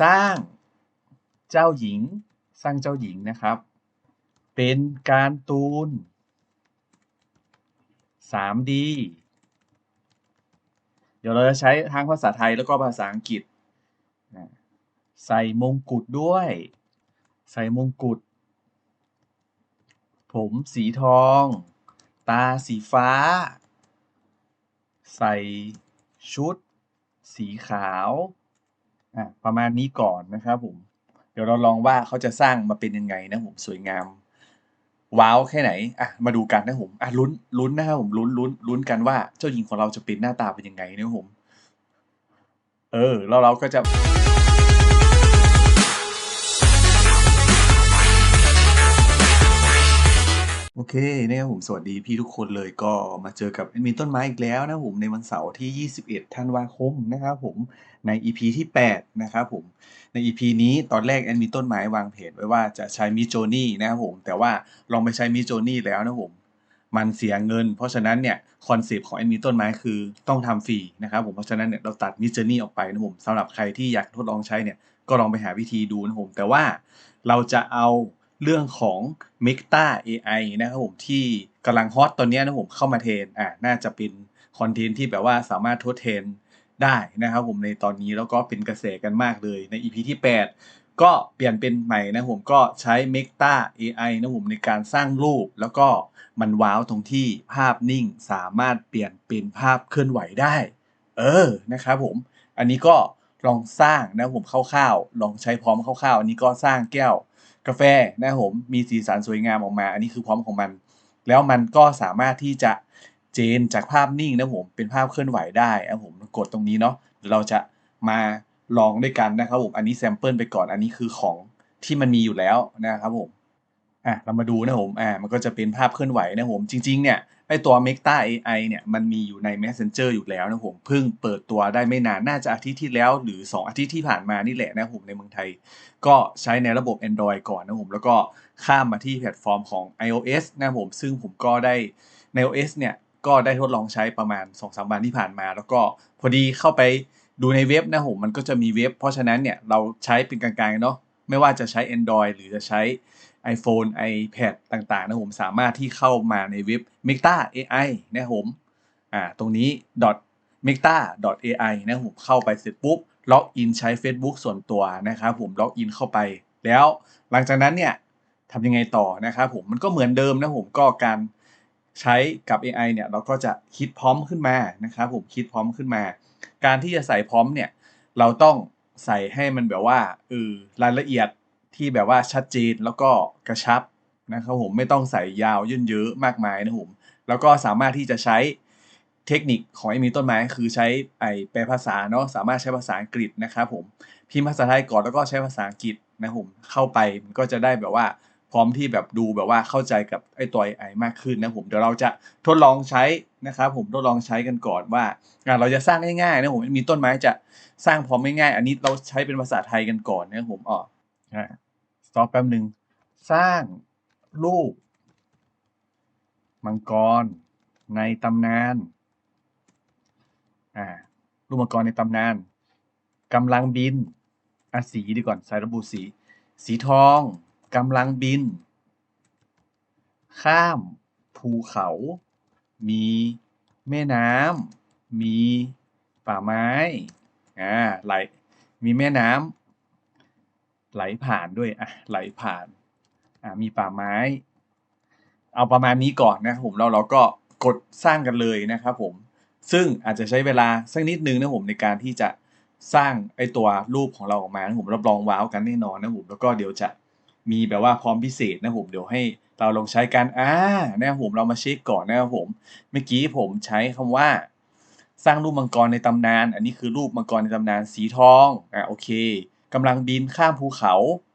สร้างเจ้าหญิง สร้างเจ้าหญิงนะครับ เป็นการ์ตูน 3D เดี๋ยวเราจะใช้ทั้งภาษาไทยแล้วก็ภาษาอังกฤษ ใส่มงกุฎด้วย ใส่มงกุฎ ผมสีทอง ตาสีฟ้า ใส่ชุด สีขาว อะประมาณนี้ก่อนนะครับผม เดี๋ยวเราลองว่าเขาจะสร้างมาเป็นยังไงนะผมสวยงาม ว้าวแค่ไหนอะมาดูกันนะผมอะลุ้นลุ้นนะครับผมลุ้นลุ้นลุ้นกันว่าเจ้าหญิงของเราจะเป็นหน้าตาเป็นยังไงนะผม เออแล้วเราก็จะโอเคนะครับผมสวัสดีพี่ทุกคนเลยก็มาเจอกับมินต้นไม้อีกแล้วนะผมในวันเสาร์ที่ 21 ธันวาคมนะครับผม ใน EP ที่ 8 นะครับผม ใน EP นี้ตอนแรกแอดมินต้นไม้วางเพจไว้ว่าจะใช้มิโจนี่นะครับผม แต่ว่าลองไปใช้มิโจนี่แล้วนะผม มันเสียเงิน เพราะฉะนั้นเนี่ยคอนเซปต์ของแอดมินต้นไม้คือต้องทำฟรีนะครับผม เพราะฉะนั้นเนี่ยเราตัดมิโจนี่ออกไปนะผมสำหรับใครที่อยากทดลองใช้เนี่ยก็ลองไปหาวิธีดูนะผม แต่ว่าเราจะเอาเรื่องของ m e t a AI นะครับผมที่กำลังฮอตตอนนี้นะผมเข้ามาเทรนอ่าน่าจะเป็นคอนเทนต์ที่แบบว่าสามารถทดแทน ได้นะครับผมในตอนนี้แล้วก็เป็นกระแสกันมากเลยใน EP ที่ 8 ก็เปลี่ยนเป็นใหม่นะผมก็ใช้ m e t a AI นะผมในการสร้างรูป แล้วก็มันว้าวตรงที่ภาพนิ่งสามารถเปลี่ยนเป็นภาพเคลื่อนไหวได้ เออนะครับผม อันนี้ก็ลองสร้างนะผมคร่าวๆลองใช้พร้อมคร่าวๆอันนี้ก็สร้างแก้วกาแฟนะผมมีสีสันสวยงามออกมา อันนี้คือพร้อมของมัน แล้วมันก็สามารถที่จะ เจนจากภาพนิ่งนะผมเป็นภาพเคลื่อนไหวได้นะผมกดตรงนี้เนาะเดี๋ยวเราจะมาลองด้วยกันนะครับผมอันนี้แซมเปิลไปก่อนอันนี้คือของที่มันมีอยู่แล้วนะครับผมอะเรามาดูนะผมอ่ามันก็จะเป็นภาพเคลื่อนไหวนะผมจริงๆเนี่ยไอตัว m e t a AI เนี่ยมันมีอยู่ใน Messenger อยู่แล้วนะผมเพิ่งเปิดตัวได้ไม่นานน่าจะอาทิตย์ที่แล้วหรือ 2 อาทิตย์ที่ผ่านมานี่แหละนะผมในเมืองไทย ก็ใช้ในระบบ Android ก่อนนะผมแล้วก็ข้ามมาที่แพลตฟอร์มของ iOS นะผมซึ่งผมก็ได้ใน iOS เนี่ย ก็ได้ทดลองใช้ประมาณ2-3วันที่ผ่านมา แล้วก็พอดีเข้าไปดูในเว็บนะผมมันก็จะมีเว็บ เพราะฉะนั้นเนี่ยเราใช้เป็นกลางๆเนาะไม่ว่าจะใช้ Android หรือจะใช้ iPhone iPad ต่างๆนะผมสามารถที่เข้ามาในเว็บ Meta AI นะผมอ่าตรงนี้ meta ai นะผมเข้าไปเสร็จปุ๊บล็อกอินใช้ Facebook ส่วนตัวนะครับผมล็อกอินเข้าไป แล้วหลังจากนั้นเนี่ยทำยังไงต่อนะครับผมมันก็เหมือนเดิมนะผมก็การ ใช้กับ AI เนี่ยเราก็จะคิดพร้อมขึ้นมานะครับผมคิดพร้อมขึ้นมา การที่จะใส่พร้อมเนี่ยเราต้องใส่ให้มันแบบว่าเออรายละเอียดที่แบบว่าชัดเจนแล้วก็กระชับนะครับผมไม่ต้องใส่ยาวยื่นเยอะมากมายนะผมแล้วก็สามารถที่จะใช้เทคนิคของไอ้มีต้นไม้ คือใช้ไอแปลภาษาเนาะสามารถใช้ภาษาอังกฤษนะครับผมพิมพ์ภาษาไทยก่อนแล้วก็ใช้ภาษาอังกฤษนะผมเข้าไปมันก็จะได้แบบว่า พร้อมที่แบบดูแบบว่าเข้าใจกับไอ้ตัว AI มากขึ้นนะผมเดี๋ยวเราจะทดลองใช้นะครับผมทดลองใช้กันก่อนว่าเราจะสร้างง่ายๆนะผมมีต้นไม้จะสร้างพร้อมง่ายๆอันนี้เราใช้เป็นภาษาไทยกันก่อนนะผมอ๋ออะสต็อปแป๊บหนึ่งสร้างรูป มังกรในตำนานอ่ารูปมังกรในตำนานกำลังบินอสีดีก่อนใส่ระบุสี สีทอง กำลังบิน ข้ามภูเขา มีแม่น้ำ มีป่าไม้ อ่า ไหล มีแม่น้ำไหลผ่านด้วย อะ ไหลผ่าน อ่า มีป่าไม้ เอาประมาณนี้ก่อนนะครับผมแล้วเราก็กดสร้างกันเลยนะครับผม ซึ่งอาจจะใช้เวลาสักนิดนึงนะผมในการที่จะสร้างไอตัวรูปของเราออกมานะผมรับรองว้าวกันแน่นอนนะผมแล้วก็เดี๋ยวจะ มีแบบว่าพร้อมพิเศษนะผมเดี๋ยวให้เราลองใช้กันอ่านะครับผมเรามาเช็คก่อนนะครับผมเมื่อกี้ผมใช้คำว่า สร้างรูปมังกรในตำนาน อันนี้คือรูปมังกรในตำนานสีทองอ่าโอเคกำลังบินข้ามภูเขา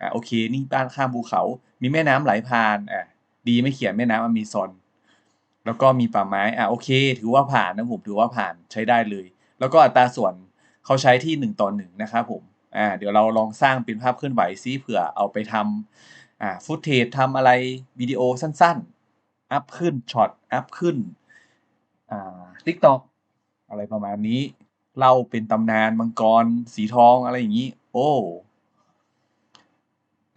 อ่าโอเค นี่บ้านข้ามภูเขา มีแม่น้ำไหลผ่านอ่าดีไม่เขียนแม่น้ำอเมซอนแล้วก็มีป่าไม้อะโอเค ถือว่าผ่านนะผมถือว่าผ่านใช้ได้เลย แล้วก็อัตราส่วนเขาใช้ที่หนึ่งต่อหนึ่งนะครับผม อ่าเดี๋ยวเราลองสร้างเป็นภาพเคลื่อนไหวซิเผื่อเอาไปทำอ่าฟุตเทจทำอะไรวิดีโอสั้นๆ อัพขึ้นช็อตอัพขึ้นอ่าทิกตอกอะไรประมาณนี้ เล่าเป็นตำนานมังกรสีทองอะไรอย่างนี้ โอ้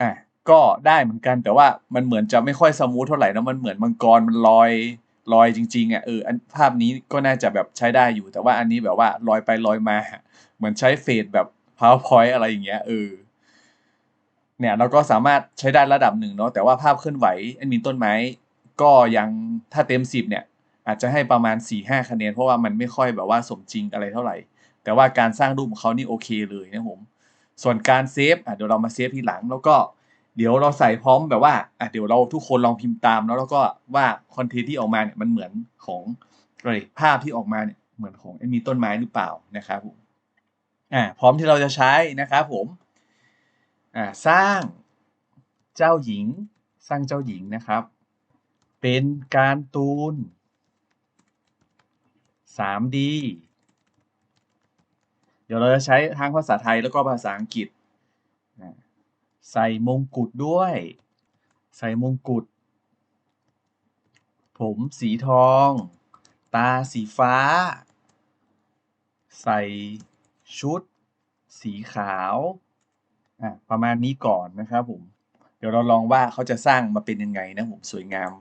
อะก็ได้เหมือนกันแต่ว่ามันเหมือนจะไม่ค่อยสมูทเท่าไหร่นะมันเหมือนมังกรมันลอยลอยจริงๆอะเอออันภาพนี้ก็น่าจะแบบใช้ได้อยู่ แต่ว่าอันนี้แบบว่าลอยไปลอยมาเหมือนใช้เฟดแบบ powerpoint อะไรอย่างเงี้ยเออเนี่ยเราก็สามารถใช้ได้ระดับหนึ่งเนาะแต่ว่าภาพเคลื่อนไหวแอดมินต้นไม้ ก็ยังถ้าเต็มสิบเนี่ย อาจจะให้ประมาณ4ี่ห้าคะแนน เพราะว่ามันไม่ค่อยแบบว่าสมจริงอะไรเท่าไหร่ แต่ว่าการสร้างรูปของเขานี่โอเคเลยนะผม ส่วนการเซฟอะเดี๋ยวเรามาเซฟทีหลังแล้วก็เดี๋ยวเราใส่พร้อมแบบว่าอะเดี๋ยวเราทุกคนลองพิมพ์ตามแล้วแล้วก็ว่าคอนเทนต์ที่ออกมาเนี่ยมันเหมือนของอะไรภาพที่ออกมาเนี่ยเหมือนของมีต้นไม้หรือเปล่านะครับผม อ่าพร้อมที่เราจะใช้นะครับผมอ่าสร้างเจ้าหญิง สร้างเจ้าหญิงนะครับ เป็นการ์ตูน 3D เดี๋ยวเราจะใช้ทั้งภาษาไทยแล้วก็ภาษาอังกฤษ ใส่มงกุฎด้วย ใส่มงกุฎผมสีทอง ตาสีฟ้า ใส่ ชุด สีขาวอะประมาณนี้ก่อนนะครับผม เดี๋ยวเราลองว่าเขาจะสร้างมาเป็นยังไงนะผมสวยงาม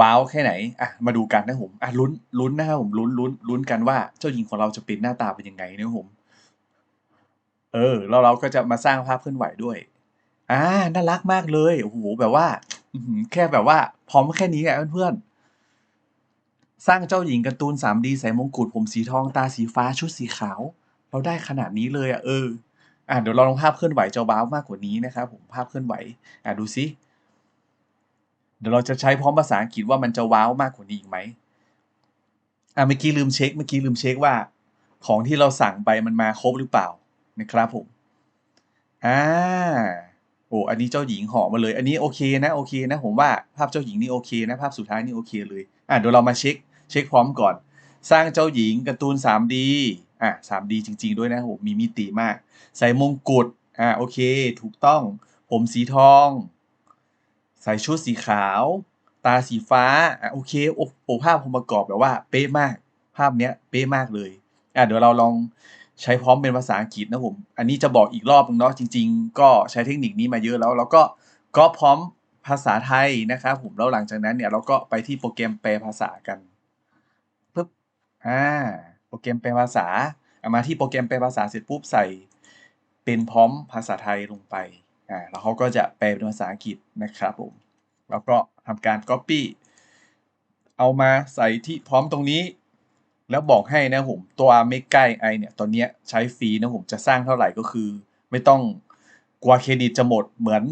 ว้าวแค่ไหนอะมาดูกันนะผมอะลุ้นลุ้นนะครับผมลุ้นลุ้นลุ้นกันว่าเจ้าหญิงของเราจะเป็นหน้าตาเป็นยังไงนะผมเออแล้วเราก็จะมาสร้างภาพเคลื่อนไหวด้วยอ่าน่ารักมากเลยโอ้โหแบบว่าแค่แบบว่า พร้อมแค่นี้อะเพื่อนสร้างเจ้าหญิงการ์ตูน 3D ใส่มงกุฎผมสีทองตาสีฟ้าชุดสีขาว เราได้ขนาดนี้เลยอะเอออะเดี๋ยวเราลองภาพเคลื่อนไหวจะว้าวมากกว่านี้นะครับผมภาพเคลื่อนไหวอะดูซิเดี๋ยวเราจะใช้พร้อมภาษาอังกฤษว่ามันจะว้าวมากกว่านี้อีกไหมอะเมื่อกี้ลืมเช็คเมื่อกี้ลืมเช็คว่า ของที่เราสั่งไปมันมาครบหรือเปล่านะครับผมอ่าโอ้อันนี้เจ้าหญิงห่อมาเลย อันนี้โอเคนะโอเคนะ ผมว่าภาพเจ้าหญิงนี่โอเคนะภาพสุดท้ายนี่โอเคเลยอะเดี๋ยวเรามาเช็คเช็คพร้อมก่อน สร้างเจ้าหญิงการ์ตูน 3D อะ 3D จริง ๆ ด้วยนะผมมีมิติมาก ใส่มงกุฎอะโอเค ถูกต้อง ผมสีทอง ใส่ชุดสีขาว ตาสีฟ้าอะโอเคโอ้โอภาพองค์ประกอบแบบว่า เป๊ะมาก ภาพเนี้ย เป๊ะมากเลยอะเดี๋ยวเราลองใช้พร้อมเป็นภาษาอังกฤษนะผม อันนี้จะบอกอีกรอบนึงเนาะจริง ๆ ก็ใช้เทคนิคนี้มาเยอะแล้ว แล้วก็ก็พร้อมภาษาไทยนะครับผมแล้วหลังจากนั้นเนี่ยเราก็ไปที่โปรแกรมแปลภาษากันปึ๊บอ่า รแกรมแปลภาษาเอะมาที่โปรแกรมแปลภาษาเสร็จปุ๊บใส่เป็นพร้อมภาษาไทยลงไปอ่าแล้วเขาก็จะแปลเป็นภาษาอังกฤษนะครับผมแล้วก็ทำการ Copy เอามาใส่ที่พร้อมตรงนี้ แล้วบอกให้นะผมตัว Mega AI เนี่ยตอนเนี้ยใช้ฟรีนะผมจะสร้างเท่าไหร่ก็คือ ไม่ต้องกลัวเครดิตจะหมดเหมือน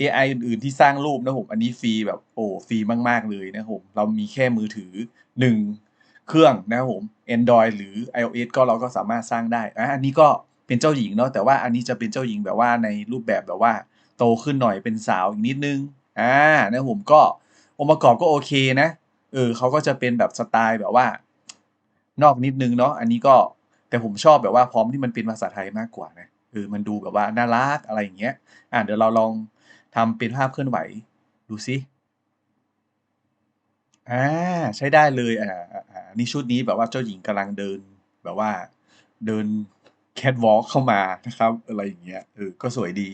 AI อื่นๆที่สร้างรูปนะผมอันนี้ฟรีแบบโอ้ฟรีมาก ๆ เลยนะผมเรามีแค่มือถือ 1 เครื่องนะครับผม Android หรือ iOS ก็เราก็สามารถสร้างได้อาอันนี้ก็เป็นเจ้าหญิงเนาะแต่ว่าอันนี้จะเป็นเจ้าหญิงแบบว่าในรูปแบบแบบว่า โตขึ้นหน่อยเป็นสาวอีกนิดนึงอ่านะผมก็องค์ประกอบก็โอเคนะเออเขาก็จะเป็นแบบสไตล์แบบว่า นอกนิดนึงเนาะอันนี้ก็แต่ผมชอบแบบว่าพร้อมที่มันเป็นภาษาไทยมากกว่านะเออมันดูแบบว่าน่ารักอะไรอย่างเงี้ยอ่าเดี๋ยวเราลองทำเป็นภาพเคลื่อนไหว ดูซิอ่าใช้ได้เลยอ่า นี่ชุดนี้แบบว่าเจ้าหญิงกำลังเดิน แบบว่าเดิน catwalk เข้ามานะครับ อะไรอย่างเงี้ยเออก็สวยดี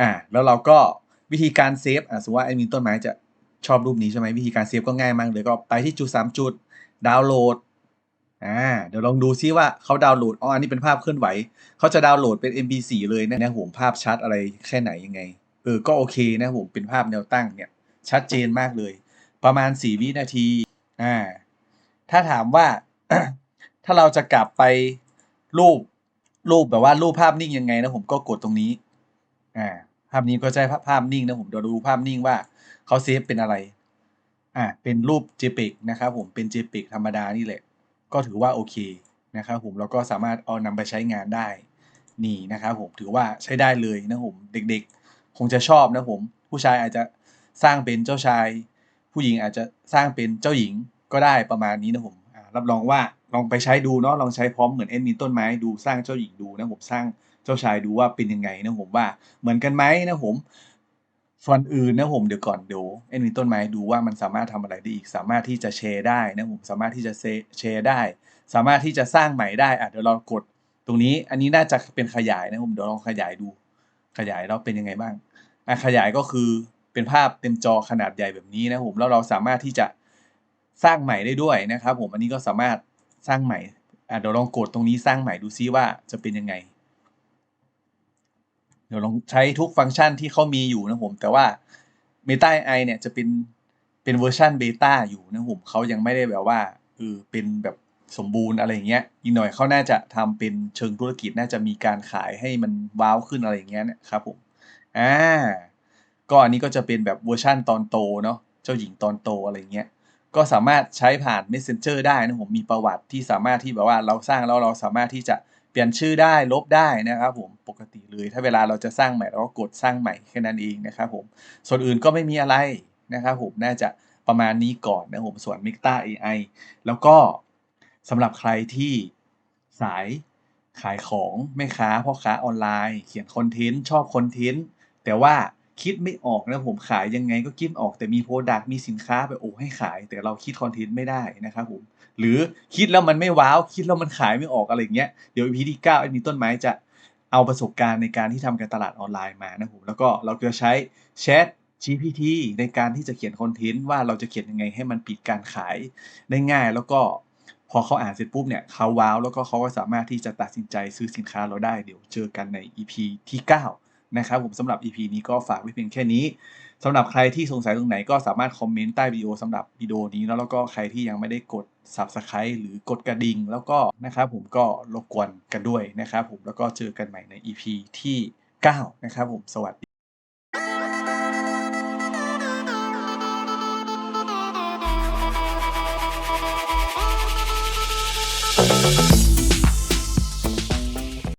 อ่า แล้วเราก็วิธีการเซฟอ่าสมมติว่าแอดมินต้นไม้จะชอบรูปนี้ใช่ไหมวิธีการเซฟก็ง่ายมากเลยก็ไปที่จุด3จุดดาวน์โหลดอ่าเดี๋ยวลองดูซิว่าเขาดาวน์โหลดอ๋ออันนี้เป็นภาพเคลื่อนไหวเขาจะดาวน์โหลดเป็น MP4 เลยนะครับผมภาพชัดอะไรแค่ไหนยังไงเออก็โอเคนะครับผมเป็นภาพแนวตั้งเนี่ย ชัดเจนมากเลย ประมาณ 4 วินาทีอ่า ถ้าถามว่าถ้าเราจะกลับไปรูปรูปแบบว่ารูปภาพนิ่งยังไงนะผมก็กดตรงนี้อ่าภาพนี้ก็ใช้ภาพภาพนิ่งนะผมเดี๋ยวดูภาพนิ่งว่าเขาเซฟเป็นอะไรอ่าเป็นรูป JPEG นะครับผมเป็น JPEG ธรรมดานี่แหละ ก็ถือว่าโอเคนะครับผมแล้วก็สามารถเอานำไปใช้งานได้นี่นะครับผมถือว่าใช้ได้เลยนะผมเด็กๆ คงจะชอบนะผม ผู้ชายอาจจะสร้างเป็นเจ้าชาย ผู้หญิงอาจจะสร้างเป็นเจ้าหญิง ก็ได้ประมาณนี้นะผมรับรองว่าลองไปใช้ดูเนาะลองใช้พร้อมเหมือนแอดมินต้นไม้ดูสร้างเจ้าหญิงดูนะผมสร้างเจ้าชายดูว่าเป็นยังไงนะผมว่าเหมือนกันไหมนะผมส่วนอื่นนะผมเดี๋ยวก่อนเดี๋ยวแอดมินต้นไม้ดูว่ามันสามารถทำอะไรได้อีก สามารถที่จะแชร์ได้นะผมสามารถที่จะเซแชร์ได้ สามารถที่จะสร้างใหม่ได้อะเดี๋ยวเรากดตรงนี้อันนี้น่าจะเป็นขยายนะผมเดี๋ยวลองขยายดู ขยายแล้วเป็นยังไงบ้างอะขยายก็คือเป็นภาพเต็มจอขนาดใหญ่แบบนี้นะผมแล้วเราสามารถที่จะ สร้างใหม่ได้ด้วยนะครับผมอันนี้ก็สามารถสร้างใหม่เดี๋ยวลองกดตรงนี้สร้างใหม่ดูซิว่าจะเป็นยังไง เดี๋ยวลองใช้ทุกฟังก์ชันที่เขามีอยู่นะผม แต่ว่า Meta AI เนี่ยจะเป็นเป็นเวอร์ชันเบต้าอยู่นะผมเขายังไม่ได้แบบว่าเออเป็นแบบสมบูรณ์อะไรอย่างเงี้ยอีกหน่อยเขาน่าจะทำเป็นเชิงธุรกิจน่าจะมีการขายให้มันว้าวขึ้นอะไรอย่างเงี้ยนะครับผมอ่าก็อันนี้ก็จะเป็นแบบเวอร์ชันตอนโตเนาะเจ้าหญิงตอนโตอะไรอย่างเงี้ย ก็สามารถใช้ผ่าน Messenger ได้นะผมมีประวัติที่สามารถที่แบบว่าเราสร้างแล้วเราสามารถที่จะเปลี่ยนชื่อได้ลบได้นะครับผมปกติเลย ถ้าเวลาเราจะสร้างใหม่เราก็กดสร้างใหม่แค่นั้นเองนะครับผมส่วนอื่นก็ไม่มีอะไรนะครับผมน่าจะประมาณนี้ก่อนนะผมส่วน Meta AI แล้วก็สำหรับใครที่สายขายของแม่ค้าพ่อค้าออนไลน์ เขียนคอนเทนต์ชอบคอนเทนต์แต่ว่า คิดไม่ออกนะผมขายยังไงก็คิดออกแต่มีโปรดักต์มีสินค้าแบบโอ้ให้ขาย แต่เราคิดคอนเทนต์ไม่ได้นะครับผมหรือคิดแล้วมันไม่ว้าว คิดแล้วมันขายไม่ออกอะไรอย่างเงี้ยเดี๋ยว EP ที่9อันนี้ต้นไม้จะเอาประสบการณ์ในการที่ทำการตลาดออนไลน์มานะผมแล้วก็เราจะใช้ Chat GPT ในการที่จะเขียนคอนเทนต์ว่าเราจะเขียนยังไงให้มันปิดการขายได้ง่ายแล้วก็พอเขาอ่านเสร็จปุ๊บเนี่ยเขาว้าวแล้วก็เขาก็สามารถที่จะตัดสินใจซื้อสินค้าเราได้เดี๋ยวเจอกันใน EP ที่ 9 นะครับผมสำหรับ EP นี้ก็ฝากไว้เพียงแค่นี้สำหรับใครที่สงสัยตรงไหนก็สามารถคอมเมนต์ใต้วิดีโอสำหรับวิดีโอนี้แล้วแล้วก็ใครที่ยังไม่ได้กด Subscribe หรือกดกระดิ่ง แล้วก็นะครับผมก็รบกวนกันด้วยนะครับผมแล้วก็เจอกันใหม่ใน EP ที่ 9 นะครับผมสวัสดี Thank